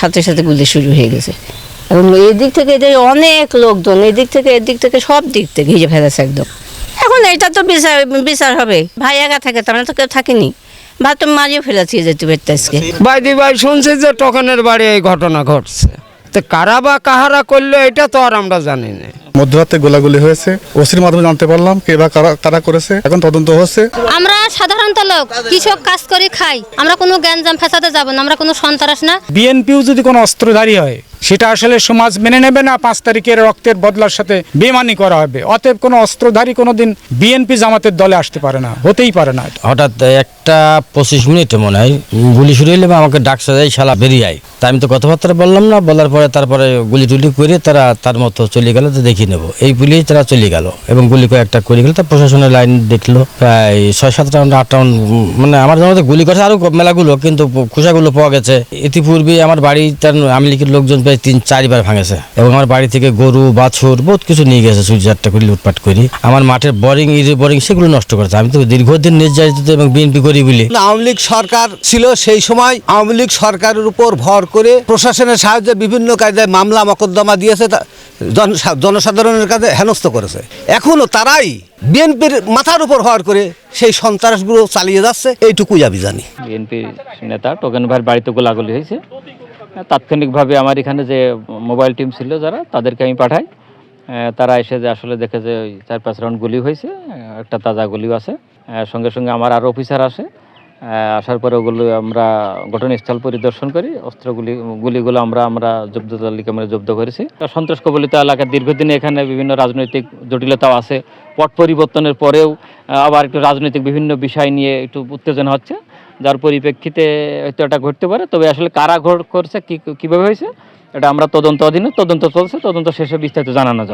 সাথে সাথে গুলি শুরু হয়ে গেছে। এখন এদিক থেকে এদের অনেক লোকজন এদিক থেকে এদিক থেকে সব দিক থেকে ঘিরে ফেলেছে একদম। এখন এটা তো বিচার বিচার হবে। ভাই একা থাকে তার মানে তো কেউ থাকেনি। ভাই তো মারিয়ে ফেলেছি যেতে পারতে আজকে। বাইদি ভাই শুনছি যে টকনের বাড়ি এই ঘটনা ঘটছে। তো কারা বা কাহারা করল এটা তো আর আমরা জানি না। মধ্যরাতে গোলাগুলি হয়েছে ওসির মাধ্যমে জানতে পারলাম কে বা কারা কারা করেছে এখন তদন্ত হচ্ছে। আমরা সাধারণত লোক কৃষক কাজ করে খাই। আমরা কোনো গ্যাঞ্জাম ফেসাতে যাব না, আমরা কোনো সন্ত্রাস না। বিএনপিও যদি কোনো অস্ত্রধারী হয় সেটা আসলে সমাজ মেনে নেবে না, পাঁচ তারিখের রক্তের বদলার সাথে বেমানি করা হবে। অতএব কোনো অস্ত্রধারী কোনো দিন বিএনপি জামাতের দলে আসতে পারে না, হতেই পারে না হঠাৎ একটা পঁচিশ মিনিটে মনে হয় গুলি শুরু হইলে আমাকে ডাকছে যাই শালা, বেরিয়ে আয়। তা আমি তো কথাবার্তা বললাম না, বলার পরে তারপরে গুলি টুলি করে তারা তার মতো চলে গেল তো দেখি নেব। এই বলেই তারা চলে গেল এবং গুলি কয়েকটা করে গেল। তা প্রশাসনের লাইন দেখল, প্রায় ছয় সাত রাউন্ড, আট রাউন্ড মানে আমার জানাতে গুলি করছে আরও মেলাগুলো, কিন্তু খোসাগুলো পাওয়া গেছে। ইতিপূর্বে আমার বাড়ি তার আওয়ামী লীগের লোকজন প্রায় তিন চারবার ভাঙেছে। এবং আমার বাড়ি থেকে গরু বাছুর বহুত কিছু নিয়ে গেছে চুরি চারটা করে লুটপাট করি। আমার মাঠের বোরিং ইরি বোরিং সেগুলো নষ্ট করেছে। আমি তো দীর্ঘদিন নির্যাতিত এবং বিএনপি করি বলি। আওয়ামী লীগ সরকার ছিল সেই সময় আওয়ামী লীগ সরকারের উপর ভর করে প্রশাসনের সাহায্যে বিভিন্ন কায়দায় মামলা মকদ্দমা দিয়েছে জনসাধারণের কাছে হেনস্থ করেছে। এখনও তারাই বিএনপির মাথার উপর ভর করে সেই সন্ত্রাসগুলো চালিয়ে যাচ্ছে এইটুকুই আমি জানি। বিএনপি নেতা টোকেন ভাইয়ের বাড়িতে গোলাগুলি হয়েছে। তাৎক্ষণিকভাবে আমার এখানে যে মোবাইল টিম ছিল যারা, তাদেরকে আমি পাঠাই। তারা এসে যে আসলে দেখে যে ওই চার পাঁচ রাউন্ড গুলি হয়েছে একটা তাজা গুলিও আছে। সঙ্গে সঙ্গে আমার আরও অফিসার আসে। আসার পরে ওগুলো আমরা ঘটনাস্থল পরিদর্শন করি। অস্ত্রগুলি, গুলিগুলো আমরা আমরা জব্দ, তালিকা আমরা জব্দ করেছি। সন্ত্রাস কবলিত এলাকার দীর্ঘদিনে এখানে বিভিন্ন রাজনৈতিক জটিলতাও আছে। পট পরিবর্তনের পরেও, আবার একটু রাজনৈতিক বিভিন্ন বিষয় নিয়ে একটু উত্তেজনা হচ্ছে। যার পরিপ্রেক্ষিতে হয়তো এটা ঘটতে পারে। তবে আসলে কারা ঘর করছে কীভাবে হয়েছে, এটা আমরা তদন্ত অধীনে, তদন্ত চলছে, তদন্ত শেষে বিস্তারিত জানানো যাবে।